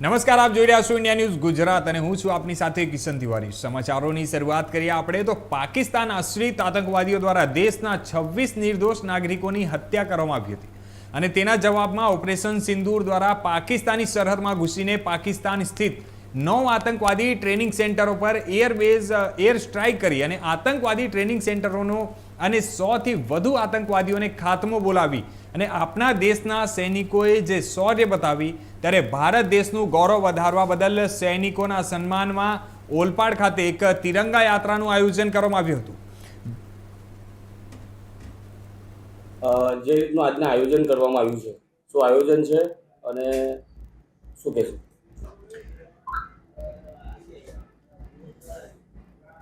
નમસ્કાર, આપ જોઈ રહ્યા છો ઇન્ડિયા ન્યૂઝ ગુજરાત અને હું છું આપની સાથે કિશન તિવારી. સમાચારોની શરૂઆત કરીએ આપણે તો પાકિસ્તાન આશ્રિત આતંકવાદીઓ દ્વારા દેશના છવ્વીસ નિર્દોષ નાગરિકોની હત્યા કરવામાં આવી હતી. અને તેના જવાબમાં ઓપરેશન સિંદૂર દ્વારા પાકિસ્તાની સરહદમાં ઘૂસીને પાકિસ્તાન સ્થિત નવ આતંકવાદી ટ્રેનિંગ સેન્ટરો પર એરબેઝ એર સ્ટ્રાઇક કરી અને આતંકવાદી ટ્રેનિંગ સેન્ટરોનો અને સોથી વધુ આતંકવાદીઓને ખાતમો બોલાવી અને આપણા દેશના સૈનિકોએ જે શૌર્ય બતાવી ત્યારે ભારત દેશનું ગૌરવ વધારવા બદલ સૈનિકોના સન્માનમાં ઓલપાડ ખાતે એક તિરંગા યાત્રાનું આયોજન કરવામાં આવ્યું હતું. જે રીતનું આજના આયોજન કરવામાં આવ્યું છે શું આયોજન છે અને શું કહેશું?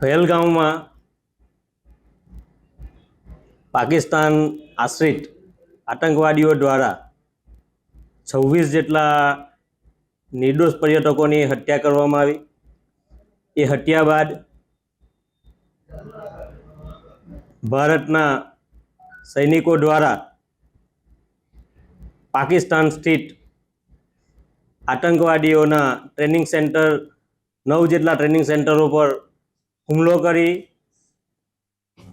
પહેલગામમાં પાકિસ્તાન આશ્રિત આતંકવાદીઓ દ્વારા છવ્વીસ જેટલા નિર્દોષ પર્યટકોની હત્યા કરવામાં આવી. એ હત્યા બાદ ભારતના સૈનિકો દ્વારા પાકિસ્તાન સ્થિત આતંકવાદીઓના ટ્રેનિંગ સેન્ટર, નવ જેટલા ટ્રેનિંગ સેન્ટરો પર હુમલો કરી.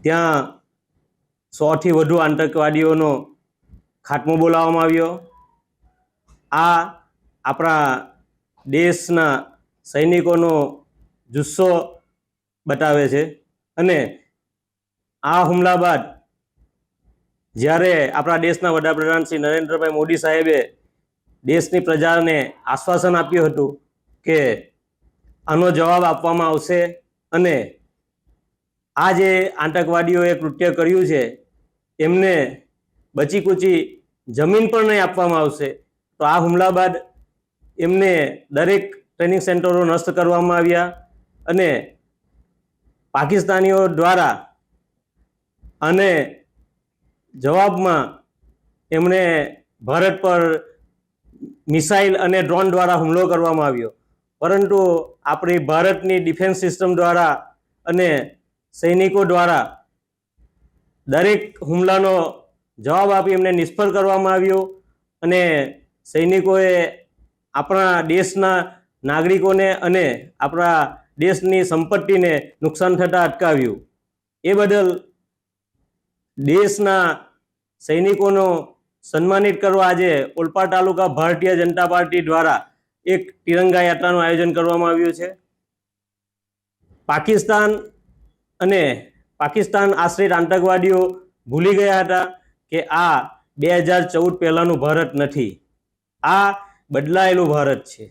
ત્યાં સોથી વધુ આતંકવાદીઓનો ખાત્મો બોલાવવામાં આવ્યો. આ આપણા દેશના સૈનિકોનો જુસ્સો બતાવે છે અને આ હુમલા બાદ જ્યારે આપણા દેશના વડાપ્રધાન શ્રી નરેન્દ્રભાઈ મોદી સાહેબે દેશની પ્રજાને આશ્વાસન આપ્યું હતું કે આનો જવાબ આપવામાં આવશે અને આ જે આતંકવાદીઓએ કૃત્ય કર્યું છે એમને બચી કૂચી જમીન પણ નહીં આપવામાં આવશે. તો આ હુમલા બાદ એમને દરેક ટ્રેનિંગ સેન્ટરો નષ્ટ કરવામાં આવ્યા અને પાકિસ્તાનીઓ દ્વારા અને જવાબમાં એમણે ભારત પર મિસાઇલ અને ડ્રોન દ્વારા હુમલો કરવામાં આવ્યો. પરંતુ આપણી ભારતની ડિફેન્સ સિસ્ટમ દ્વારા અને સૈનિકો દ્વારા દરેક હુમલાનો જવાબ આપી એમને નિષ્ફળ કરવામાં આવ્યો અને સૈનિકોએ આપણા દેશના નાગરિકોને અને આપણા દેશની સંપત્તિને નુકસાન થતાં અટકાવ્યું. એ બદલ દેશના સૈનિકોનો સન્માનિત કરવા આજે ઓલપાડ તાલુકા ભારતીય જનતા પાર્ટી દ્વારા એક તિરંગા યાત્રાનું આયોજન કરવામાં આવ્યું છે. પાકિસ્તાન અને પાકિસ્તાન આશ્રિત આતંકવાદીઓ ભૂલી ગયા હતા કે આ બે હજાર ચૌદ પહેલાંનું ભારત નથી. આ બદલાયેલું ભારત છે.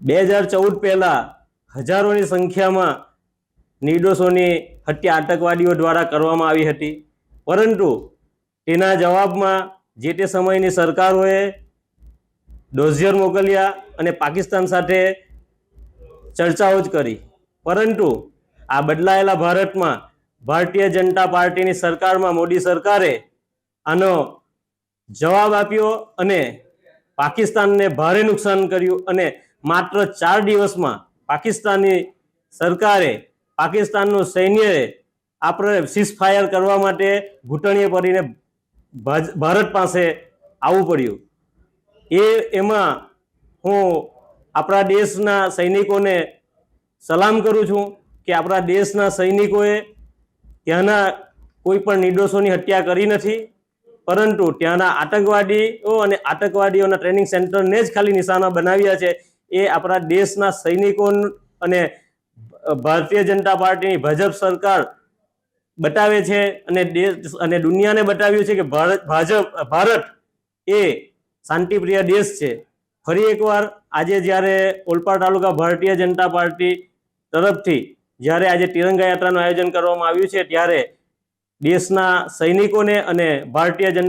બે હજાર ચૌદ પહેલાં હજારોની સંખ્યામાં નિર્દોષોની હત્યા આતંકવાદીઓ દ્વારા કરવામાં આવી હતી. પરંતુ તેના જવાબમાં જે તે સમયની સરકારોએ ડોઝિયર મોકલ્યા અને પાકિસ્તાન સાથે ચર્ચાઓ જ કરી. પરંતુ આ બદલાયેલા ભારતમાં ભારતીય જનતા પાર્ટીની સરકારમાં મોદી સરકારે આનો જવાબ આપ્યો અને પાકિસ્તાનને ભારે નુકસાન કર્યું અને માત્ર ચાર દિવસમાં પાકિસ્તાની સરકારે પાકિસ્તાનનું સૈન્યએ આપણે સીઝફાયર કરવા માટે ઘૂંટણીએ પડીને ભારત પાસે આવવું પડ્યું. એ એમાં હું આપણા દેશના સૈનિકોને સલામ કરું છું. કે આપણા દેશના સૈનિકોએ ત્યાંના કોઈ પણ નિર્દોષોની હત્યા કરી નથી, પરંતુ ત્યાંના આતંકવાદીઓ અને આતંકવાદીઓના ટ્રેનિંગ સેન્ટરને જ ખાલી નિશાના બનાવ્યા છે. એ આપણા દેશના સૈનિકો અને ભારતીય જનતા પાર્ટીની ભાજપ સરકાર બતાવે છે અને દેશ અને દુનિયાને બતાવ્યું છે કે ભારત, ભાજપ, ભારત એ શાંતિપ્રિય દેશ છે. ફરી એકવાર આજે જ્યારે ઓલપાડ તાલુકા ભારતીય જનતા પાર્ટી તરફથી જ્યારે આજે તિરંગા યાત્રાનું આયોજન કરવામાં આવ્યું છે ત્યારે દેશના સૈનિકોને અને ભારતીય જનતા